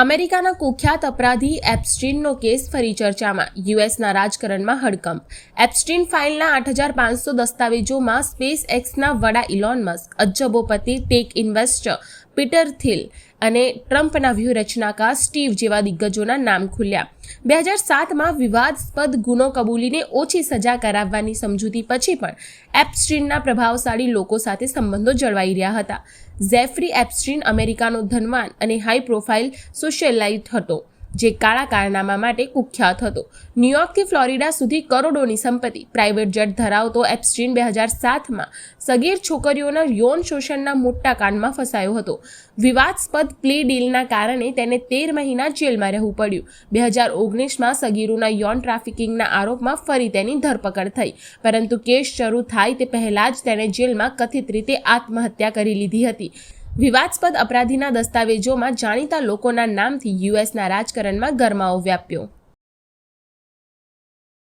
અમેરિકાના કુખ્યાત અપરાધી એપ્સ્ટીનનો કેસ ફરી ચર્ચામાં. યુએસના રાજકારણમાં હડકંપ. એપ્સ્ટીન ફાઇલના આઠ હજાર પાંચસો દસ્તાવેજોમાં સ્પેસ એક્સના વડા ઇલોન મસ્ક અજબોપતિ ટેક ઇન્વેસ્ટર પીટર થિલ અને ટ્રમ્પના વ્યૂહરચનાકાર સ્ટીવ જેવા દિગ્ગજોના નામ ખુલ્યા. બે હજાર સાતમાં વિવાદસ્પદ ગુનો કબૂલીને ઓછી સજા કરાવવાની સમજૂતી પછી પણ એપ્સ્ટ્રીનના પ્રભાવશાળી લોકો સાથે સંબંધો જળવાઈ રહ્યા હતા. ઝેફરી એપ્સ્ટ્રીન અમેરિકાનો ધનવાન અને હાઈ પ્રોફાઇલ સોશિયલાઇટ હતો. જે કાળા કારનામા માટે કુખ્યાત હતો. ન્યુયોર્કથી ફ્લોરિડા સુધી કરોડોની સંપત્તિ. પ્રાઇવેટ જેટ ધરાવતો એપ્સ્ટીન બે હજાર સાતમાં સગીર છોકરીઓના યૌન શોષણના મોટા કાંડમાં ફસાયો હતો. વિવાદસ્પદ પ્લી ડીલના કારણે તેને તેર મહિના જેલમાં રહેવું પડ્યું. બે હજાર ઓગણીસમાં સગીરોના યૌન ટ્રાફિકિંગના આરોપમાં ફરી તેની ધરપકડ થઈ. પરંતુ કેસ શરૂ થાય તે પહેલાં જ તેણે જેલમાં કથિત રીતે આત્મહત્યા કરી લીધી હતી. વિવાદાસ્પદ અપરાધીના દસ્તાવેજોમાં જાણીતા લોકોના નામથી યુએસના રાજકારણમાં ગરમાવો વ્યાપ્યો.